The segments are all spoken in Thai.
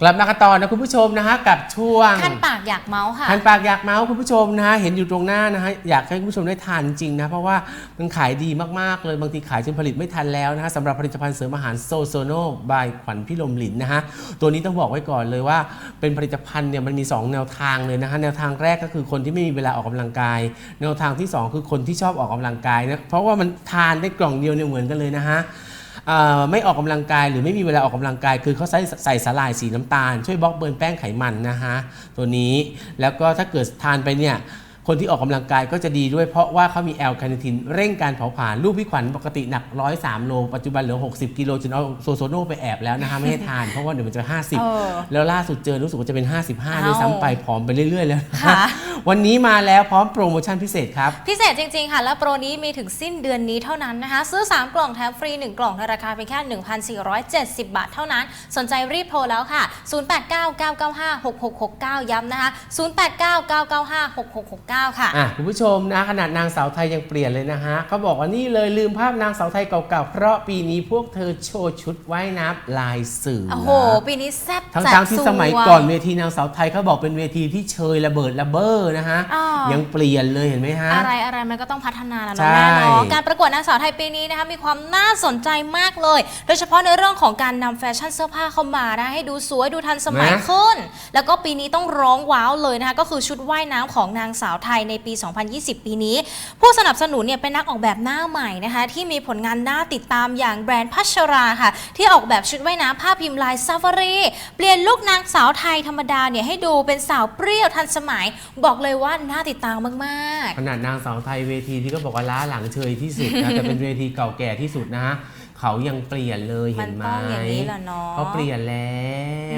กลับมากันต่อนะคุณผู้ชมนะฮะกับช่วงขั้นปากอยากเมาส์ค่ะคันปากอยากเมาส์คุณผู้ชมนะฮะเห็นอยู่ตรงหน้านะฮะอยากให้คุณผู้ชมได้ทานจริงนะเพราะว่ามันขายดีมากๆเลยบางทีขายจนผลิตไม่ทันแล้วนะฮะสำหรับผลิตภัณฑ์เสริมอาหารโซโซโนบายขวัญพิลมหลินนะฮะตัวนี้ต้องบอกไว้ก่อนเลยว่าเป็นผลิตภัณฑ์เนี่ยมันมี 2 แนวทางเลยนะฮะแนวทางแรกก็คือคนที่ไม่มีเวลาออกกำลังกาย แนวทางที่ 2 คือคนที่ชอบออกกำลังกายนะเพราะว่ามันทานได้กล่องเดียวเนี่ยเหมือนกันเลยนะฮะเอ่อ ไม่ออกกำลังกายหรือไม่มีเวลาออกกำลังกาย คือเขาใส่ใส่สาหร่ายสีน้ำตาล ช่วยบล็อกเบิร์นแป้งไขมันนะฮะตัวนี้แล้วก็ถ้าเกิดทานไปเนี่ยคนที่ออกกำลังกายก็จะดีด้วยเพราะว่าเขามีแอลคาเนทินเร่งการเผาผลาญลูกพี่ขวัญปกติหนัก 103 โล ปัจจุบันเหลือ 60 กิโลจนเอาโซโซโนไปแอบแล้วนะฮะไม่ให้ทาน เพราะว่าเดี๋ยวมันจะเออ50 แล้วล่าสุดเจอรู้สึกว่าจะเป็น 55 ด้วยเอ้าซ้ำไปผอมไปเรื่อย ๆ แล้วนะค่ะ วันนี้มาแล้วพร้อมโปรโมชั่นพิเศษครับ พิเศษจริงๆค่ะ และโปรนี้มีถึงสิ้นเดือนนี้เท่านั้นนะคะ ซื้อ 3 กล่องแถมฟรี 1 กล่องในราคาเพียงแค่ 1,470 บาทเท่านั้น สนใจรีบโทรแล้วค่ะ 0899956669 ย้ำนะคะ 0899956669 ค่ะอะคุณผู้ชมนะขนาดนางสาวไทยยังเปลี่ยนเลยนะฮะเขาบอกว่านี่เลยลืมภาพนางสาวไทยเก่าๆเพราะปีนี้พวกเธอโชว์ชุดว่ายน้ำลายเสือโอ้โหปีนี้แซ่บทั้งจัดทั้งๆที่วสมัยก่อนเวทีนางสาวไทยเขาบอกเป็นเวทีที่เชยระเบิดระเบ้อนะฮะ อ้าว ยังเปลี่ยนเลยเห็นไหมฮะ อะไรอะไรมันก็ต้องพัฒนาแล้วใช่เนาะแม่เนาะการประกวดนางสาวไทยปีนี้นะคะมีความน่าสนใจมากเลย โดยเฉพาะในเรื่องของการนำแฟชั่นเสื้อผ้าเข้ามานะให้ดูสวยดูทันสมัยขึ้น แล้วก็ปีนี้ต้องร้องว้าวเลยนะคะก็คือชุดว่ายน้ำของนางสาวไทยในปี 2020 ปีนี้ ผู้สนับสนุนเนี่ยเป็นนักออกแบบหน้าใหม่นะคะที่มีผลงานน่าติดตามอย่างแบรนด์พัชราค่ะ ที่ออกแบบชุดว่ายน้ำผ้าพิมพ์ลายซาฟารีเปลี่ยนลุคนางสาวไทยธรรมดาเนี่ยให้ดูเป็นสาวเปรี้ยวทันสมัย บอกเลยว่าน่าติดตามมากๆขนาดนางสาวไทยเวทีที่ก็บอกว่าล้าหลังเชยที่สุดนะแต่เป็นเวทีเก่าแก่ที่สุดนะฮะเขายังเปลี่ยนเลยเห็นไหมมันต้องอย่างนี้แหละเนาะ เขาเปลี่ยนแล้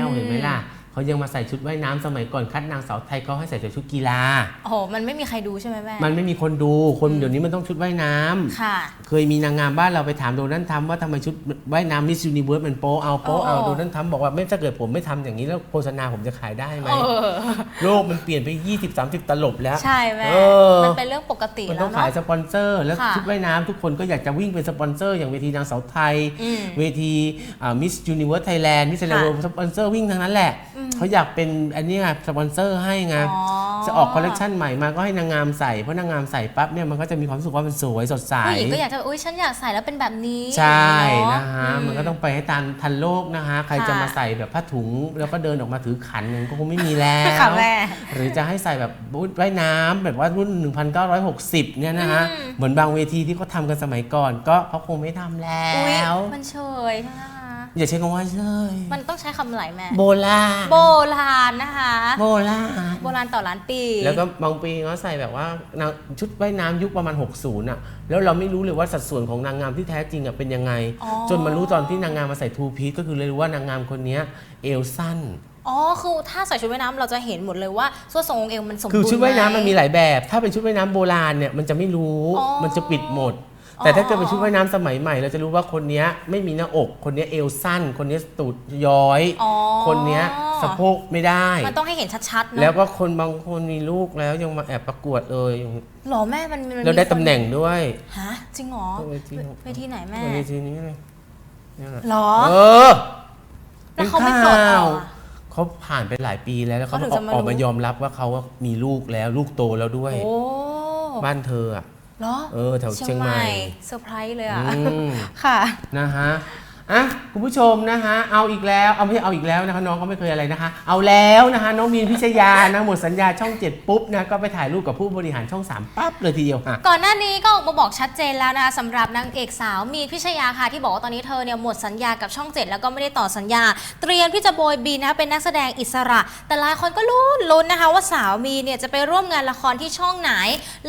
วอืมเห็นไหมล่ะ เขายังมาใส่ชุดว่ายน้ำสมัยก่อนคัดนางสาวไทยเขาให้ใส่แต่ชุดกีฬาโอ้โหมันไม่มีใครดูใช่ไหมแม่ มันไม่มีคนดูคนเดี๋ยวนี้มันต้องชุดว่ายน้ำค่ะ เคยมีนางงามบ้านเราไปถามโดนัลด์ทรัมป์ว่าทำไมชุดว่ายน้ำมิสยูนิเวิร์สมันโป๊เอาโป๊เอาโอ้โดนัลด์ทรัมป์บอกว่าไม่ถ้าเกิดผมไม่ทำอย่างนี้แล้วโฆษณาผมจะขายได้ไหมเออโลกมันเปลี่ยนไป 20-30 ตลบแล้ว ใช่แม่เออมันเป็นเรื่องปกติมันแล้ต้อวงขายเนาะสปอนเซอร์ แล้วค่ะชุดว่ายน้ำทุกคนก็อยากจะวิ่งเป็นสปอนเซอร์ อย่างเวทีนางสาวไทยอืมเวทีมิสยูนิเวิร์สไทยแลนด์มิสเ r ค่ะสปอนเซอร์วิ่งทั้งนั้นแหละอืมเขาอยากเป็นอันนี้ไงสปอนเซอร์ให้ไงอ๋อ จะออกคอลเลกชันใหม่มาก็ให้นางงามใส่เพราะนางงามใส่ปั๊บเนี่ยมันก็จะมีความรู้สึกว่ามันสวยสดใส ผู้หญิงก็อยากจะอุ้ยฉันอยากใส่แล้วเป็นแบบนี้ใช่เนะฮะ มันก็ต้องไปให้ทันทันโลกนะฮะ ใครจะค่ะมาใส่แบบผ้าถุง แล้วก็เดินออกมาถือขันหนึ่งก็คงไม่มีแล้ว ค่ะแม่ หรือจะให้ใส่แบบบูทว่ายน้ำแบบว่ารุ่น 1960 เนี่ยนะฮะ อืม เหมือนบางเวทีที่เขาทำกันสมัยก่อน ก็เขาคงไม่ทำแล้อุ้ยว มันเฉยใช่ไหมคะ อย่าใช้คำว่าเชยมันต้องใช้คำไหนแม่ โบราณโบราณนะคะ โบราณโบราณต่อล้านปี แล้วก็บางปีเขาใส่แบบว่านางชุดว่ายน้ำยุคประมาณ 60อะแล้วเราไม่รู้เลยว่าสัดส่วนของนางงามที่แท้จริงอะเป็นยังไง อ๋อ จนมารู้ตอนที่นางงามมาใส่ทูพีซก็คือเลยรู้ว่านางงามคนเนี้ยเอวสั้น อ๋อ คือถ้าใส่ชุดว่ายน้ำเราจะเห็นหมดเลยว่าส่วนทรงองค์เอวมันสมบูรณ์คือชุดว่ายน้ำมันมีไหหลายแบบ ถ้าเป็นชุดว่ายน้ำโบราณเนี่ยมันจะไม่รู้ อ๋อ มันจะปิดหมดอ๋อ แต่ถ้าเกิดเป็นชุดว่ายน้ำสมัยใหม่ เราจะรู้ว่าคนเนี้ยไม่มีหน้าอก คนเนี้ยเอวสั้น คนเนี้ยตูดย้อย อ๋อคนเนี้ยสะโพกไม่ได้ มันต้องให้เห็นชัดๆเนอะแล้วก็คนบางคนมีลูกแล้วยังมาแอบประกวดเลยหรอแม่มันมันแล้วได้มีคนตำแหน่งด้วยฮะจริงเหรอเวทีเวทีไหนแม่เวทีนี้เลยเนี่ยแหละหรอ เออแล้วเขาไม่ปลดออกอะ เขาผ่านไปหลายปีแล้วแล้วเขาเขาถึงออจะกมาออกมารู้ยอมรับว่าเขามีลูกแล้วลูกโตแล้วด้วย โอ้ บ้านเธออะ เหรอเออแถวเชียงใหม่เซอร์ไพรส์เลยอะ อืม ค่ะ นะฮะ อะคุณผู้ชมนะฮะเอาอีกแล้วเอาไม่ใช่เอาอีกแล้วนะคะน้องก็ไม่เคยอะไรนะคะ เอาแล้วนะคะน้องมีนพิชยานะหมดสัญญาช่องเจ็ดปุ๊บนะก็ไปถ่ายรูปกับผู้บริหารช่องสามปั๊บเลยทีเดียวค่ะ ก่อนหน้านี้ก็ออกมาบอกชัดเจนแล้วนะคะสำหรับนางเอกสาวมีนพิชยาค่ะที่บอกว่าตอนนี้เธอเนี่ยหมดสัญญากับช่องเจ็ดแล้วก็ไม่ได้ต่อสัญญา เตรียมที่จะโบยบินนะคะเป็นนักแสดงอิสระ แต่หลายคนก็ลุ้นลุ้นนะคะ ว่าสาวมีเนี่ยจะไปร่วมงานละครที่ช่องไหน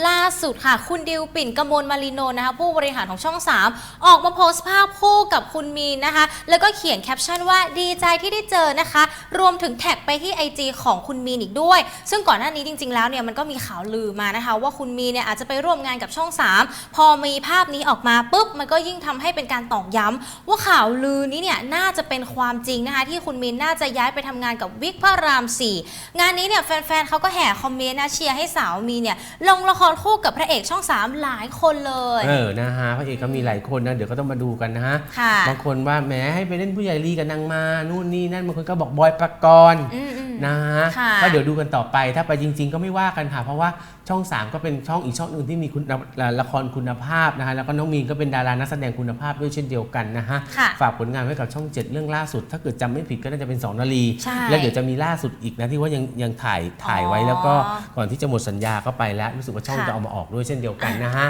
ล่าสุดค่ะ คุณดิวปิ่นกมลมาริโนนะคะผู้บริหารของช่อง 3 ออกมาโพสต์ภาพคู่กับคุณมีนนะคะ แล้วก็เขียนแคปชั่นว่าดีใจที่ได้เจอนะคะ รวมถึงแท็กไปที่ IG ของคุณมีนอีกด้วย ซึ่งก่อนหน้านี้จริง ๆ แล้วเนี่ยมันก็มีข่าวลือมานะคะ ว่าคุณมีนเนี่ยอาจจะไปร่วมงานกับช่อง 3 พอมีภาพนี้ออกมาปุ๊บมันก็ยิ่งทำให้เป็นการตอกย้ำว่าข่าวลือนี้เนี่ยน่าจะเป็นความจริงนะคะที่คุณมีนน่าจะย้ายไปทำงานกับวิกพระราม 4 งานนี้เนี่ยแฟนๆเขาก็แห่คอมเมนต์นะเชียร์ให้สาวมีนเนี่ยลงละครคู่กับพระเอกช่อง 3 หลายคนเลย เออนะฮะพระเอกก็มีหลายคนนะเดี๋ยวก็ต้องมาดูกันนะฮะค่ะบางคนว่าแหมให้ไปเล่นผู้ใหญ่ลีกับนางมานู่นนี่นั่นบางคนก็บอกบอยประกรณ์ นะฮะค่ะก็เดี๋ยวดูกันต่อไป ถ้าไปจริง ๆ ก็ไม่ว่ากันค่ะ เพราะว่าช่อง 3 ก็เป็นช่องอีกช่องหนึ่งที่มีคุณละละครคุณภาพนะฮะแล้วก็น้องมีนก็เป็นดารานักแสดงคุณภาพด้วยเช่นเดียวกันนะฮะค่ะฝากผลงานไว้กับช่อง 7 เรื่องล่าสุด ถ้าเกิดจำไม่ผิดก็น่าจะเป็น2นาลีใช่แล้วเดี๋ยวจะมีล่าสุดอีกนะที่ว่ายังยังถ่ายถ่ายไว้อ๋อแล้วก็ก่อนที่จะหมดสัญญาก็ไปแล้วรู้สึกว่าช่องค่ะ จะเอามาออกด้วยเช่นเดียวกันนะฮะ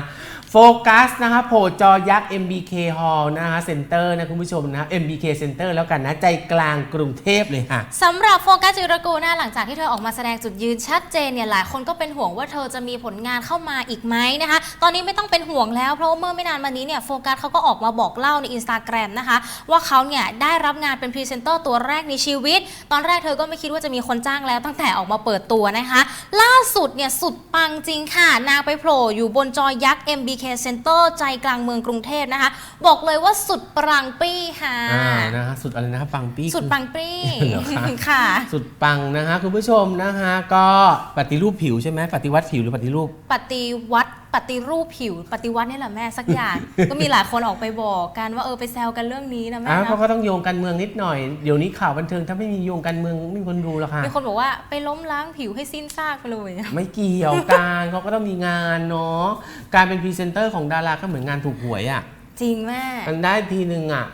โฟกัสนะคะโผล่จอยักษ์ MBK Hall นะฮะเซ็นเตอร์นะคุณผู้ชมนะ MBK Center แล้วกันนะใจกลางกรุงเทพเลยค่ะ สำหรับโฟกัสจิรกูลนะหลังจากที่เธอออกมาแสดงจุดยืนชัดเจนเนี่ยหลายคนก็เป็นห่วงว่าเธอจะมีผลงานเข้ามาอีกไหมนะคะ ตอนนี้ไม่ต้องเป็นห่วงแล้วเพราะว่าเมื่อไม่นานมานี้เนี่ยโฟกัสเขาก็ออกมาบอกเล่าในอินสตาแกรมนะคะ ว่าเขาเนี่ยได้รับงานเป็นพรีเซนเตอร์ตัวแรกในชีวิต ตอนแรกเธอก็ไม่คิดว่าจะมีคนจ้างแล้วตั้งแต่ออกมาเปิดตัวนะคะ ล่าสุดเนี่ยสุดปังจริงค่ะ นางไปโผล่อยู่บนจอยักษ์ MBK Center ใจกลางเมืองกรุงเทพนะคะ บอกเลยว่าสุดปรังปี้ค่ะอ่านะฮะสุดอะไรนะฮะปังปี้สุดคือปังปี้ เหรอคะ ค่ะ สุดปังนะฮะคุณผู้ชมนะฮะก็ปฏิรูปผิวใช่ไหมปฏิวัติผิวหรือปฏิรูป ปฏิวัติปฏิรูปผิว ปฏิวัตินี่แหละแม่สักอย่าง ก็มีหลายคนออกไปบอกกันว่าเออไปแซวกันเรื่องนี้นะแม่อ้าวนะเขาก็ต้องโยงการเมืองนิดหน่อย เดี๋ยวนี้ข่าวบันเทิงถ้าไม่มีโยงการเมืองไม่มีคนดูหรอกค่ะ มีคนบอกว่าไปล้มล้างผิวให้สิ้นซากไปเลย ไม่เกี่ยวกันเขาก็ต้องมีงานเนาะการเป็นพรีเซนเตอร์ของดาราก็เหมือนงานถูกหวยอะ่ะจริงแม่ มันได้ทีหนึ่งอะ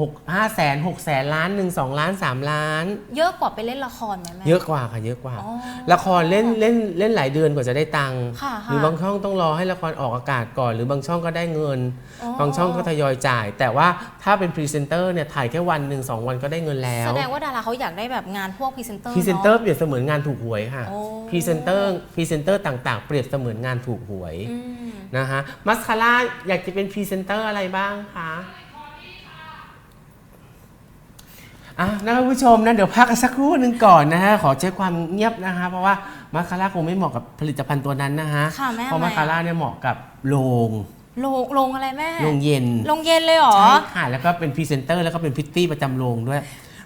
หกห้าแสนหกแสนล้านหนึ่งสองล้านสามล้าน เยอะกว่าไปเล่นละครไหมแม่ เยอะกว่าค่ะเยอะกว่า อ๋อละครเล่นเล่นเล่นหลายเดือนกว่าจะได้ตังค์ค่ะหรือค่ะบางช่องต้องรอให้ละครออกอากาศก่อน หรือบางช่องก็ได้เงิน อ๋อ บางช่องก็ทยอยจ่าย แต่ว่าถ้าเป็นพรีเซนเตอร์เนี่ยถ่ายแค่วันหนึ่งสองวันก็ได้เงินแล้ว แสดงว่าดาราเขาอยากได้แบบงานพวกพรีเซนเตอร์พรีเซนเตอร์เนาะเปรียบเสมือนงานถูกหวยค่ะ โอ้ พรีเซนเตอร์พรีเซนเตอร์ต่างๆ เปรียบเสมือนงานถูกหวยอืม นะฮะ มัสคาร่าอยากจะเป็นพรีเซนเตอร์อะไรบ้างคะ อะนะครับผู้ชมนะเดี๋ยวพักกันสักครู่หนึ่งก่อนนะฮะขอเช็คความเงียบนะคะเพราะว่ามัสคาร่าคงไม่เหมาะกับผลิตภัณฑ์ตัวนั้นนะฮะค่ะแม่เพราะทำไมมัสคาร่าเนี่ยเหมาะกับโรงลงลงอะไรแม่โรงเย็นลงเย็นเลยเหรอใช่ค่ะแล้วก็เป็นพรีเซนเตอร์แล้วก็เป็นพริตตี้ประจำโรงด้วย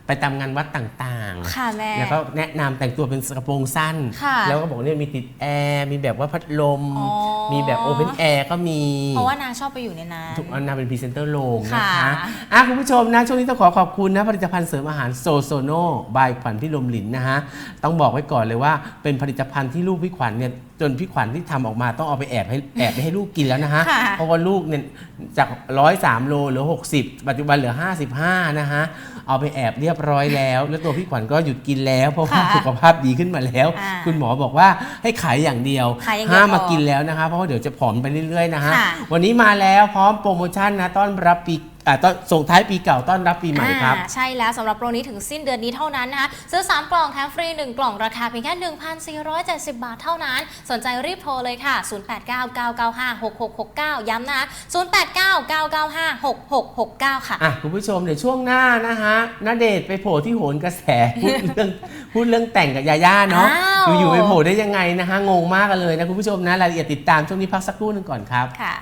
ไปตามงานวัดต่างๆค่ะแม่ แล้วก็แนะนำแต่งตัวเป็นกระโปรงสั้น ค่ะแล้วก็บอกเนี่ยมีติดแอร์มีแบบว่าพัดลม อ๋อ มีแบบโอเพนแอร์ก็มี เพราะว่านางชอบไปอยู่ในนั้นทุกอันนาเป็นพรีเซนเตอร์โรงนะค่ะคะอะคุณผู้ชมนะ ช่วงนี้ต้องขอขอบคุณนะ ผลิตภัณฑ์เสริมอาหารโซโซโนบายขวัญพี่ลมหลินนะฮะ ต้องบอกไว้ก่อนเลยว่าเป็นผลิตภัณฑ์ที่ลูกพี่ขวัญเนี่ย จนพี่ขวัญที่ทำออกมาต้องเอาไปแอบให้แอบไปให้ลูกกินแล้วนะฮะค่ะเพราะว่าลูกเนี่ยจากร้อยสามโลเหลือ 60 ปัจจุบันเหลือ 55 นะฮะ เอาไปแอบเรียบร้อยแล้ว แล้วตัวพี่ขวัญก็หยุดกินแล้ว เพราะว่าค่ะสุขภาพดีขึ้นมาแล้วอ่าคุณหมอบอกว่าให้ขายอย่างเดียวขายอย่างเดียวห้ามมาพอกินแล้วนะคะเพราะว่าเดี๋ยวจะผอมไปเรื่อยๆนะฮะค่ะวันนี้มาแล้วพร้อมโปรโมชั่นนะต้อนรับปี อ่าต้อนส่งท้ายปีเก่าต้อนรับปีใหม่ครับ อ่าใช่แล้วสำหรับโปรนี้ถึงสิ้นเดือนนี้เท่านั้นนะคะซื้อ 3 กล่องแถมฟรี 1 กล่องราคาเพียงแค่ 1,470 บาทเท่านั้น สนใจรีบโทรเลยค่ะ 0899956669 ย้ำนะคะ0899956669 ค่ะ อะคุณผู้ชมเดี๋ยวช่วงหน้านะฮะณเดชน์ไปโผล่ที่โหนกระแส พูดเรื่องพูดเรื่องแต่งกับยาย่าเนาะอ้าว อยู่ๆไปโผล่ได้ยังไงนะฮะงงมากกันเลยนะคุณผู้ชมนะรายละเอียดติดตามช่วงนี้พักสักครู่หนึงก่อนครับ ค่ะ